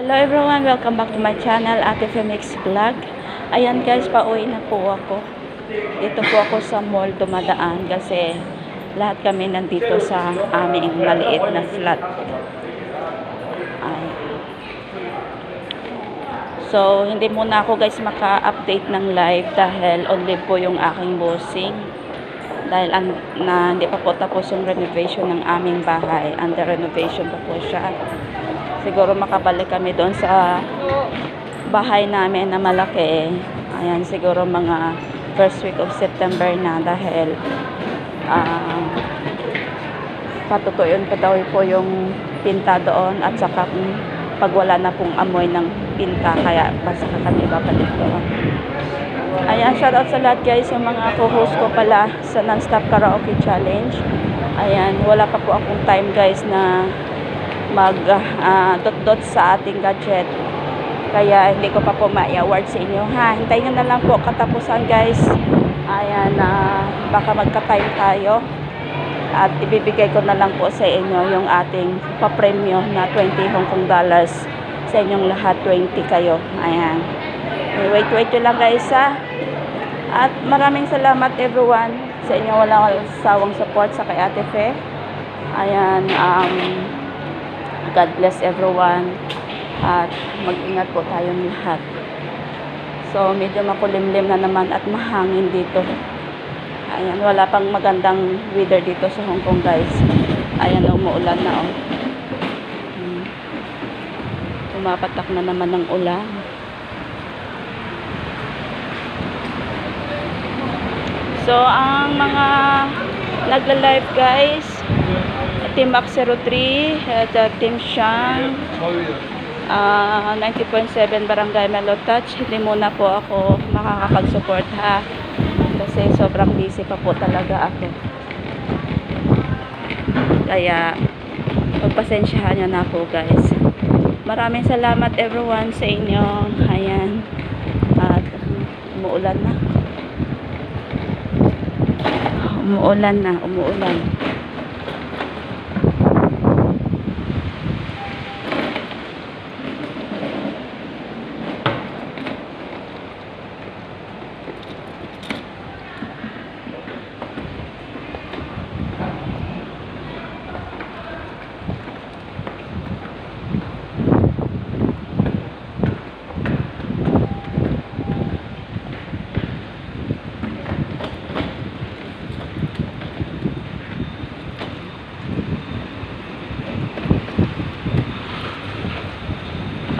Hello everyone, welcome back to my channel, Ate Femix Vlog. Ayan guys, pauwi na po ako. Dito po ako sa mall dumadaan kasi lahat kami nandito sa aming maliit na flat. Ay. So, hindi muna ako guys maka-update ng live dahil only po yung aking bossing. Dahil ang, na, hindi pa po tapos yung renovation ng aming bahay. Under renovation pa po siya. Siguro makabalik kami doon sa bahay namin na malaki. Ayan, siguro mga first week of September na dahil ah patutuyon pa daw po yung pinta doon at saka pag wala na pong amoy ng pinta kaya basta kami babalik doon. Ayan, shoutout sa lahat guys, yung mga co-host ko pala sa Non-Stop Karaoke Challenge. Ayan, wala pa po akong time guys na mag ah, dot-dot sa ating gadget. Kaya hindi ko pa po ma-award sa inyo ha. Hintayin na lang po katapusan guys. Ayan, na baka magka-time tayo. At ibibigay ko na lang po sa inyo yung ating papremyo na 20 Hong Kong dollars sa inyong lahat 20 kayo. Ayan. Eh, wait, wait lang guys ha. At maraming salamat everyone sa inyong walang sawang support sa kay Ate Fe. Ayan, um, God bless everyone. At mag-ingat po tayong lahat. So, medyo makulimlim na naman at mahangin dito. Ayan, wala pang magandang weather dito sa Hong Kong guys. Ayan, umuulan na oh. Hmm. Pumapatak na naman ng ulan. So, ang mga nagla-live guys, Team Max 03, at uh, Team Shang, ah 90.7 Barangay Melo Touch. Hindi muna po ako makakapag-support ha. Kasi sobrang busy pa po talaga ako. Kaya, pagpasensyahan nyo na po guys. Maraming salamat everyone sa inyo. Ayan. At umuulan na. Umuulan na, umuulan.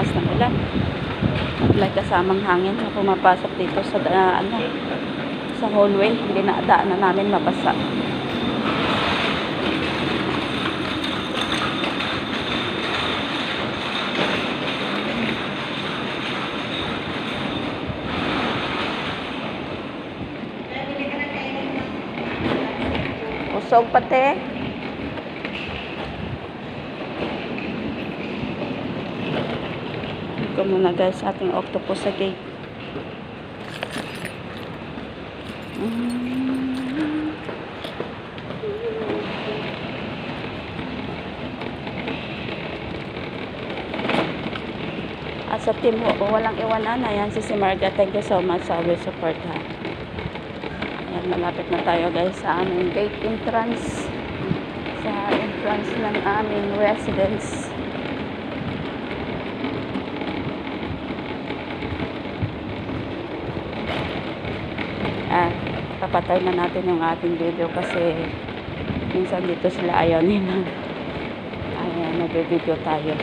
Lakas ng ulan. At may kasamang hangin na pumapasok dito sa da- ano, sa hallway. Hindi na daan na namin mabasa. Usog pati. Ito muna guys, ating octopus sa gate. Mm. At sa team mo, walang iwanan. Ayan si si Marga. Thank you so much sa always support ha. Ayan, malapit na tayo guys sa aming gate entrance. Sa entrance ng aming residence. Papatay na natin yung ating video kasi minsan dito sila ayaw nila. Ayan, nagbe-video tayo.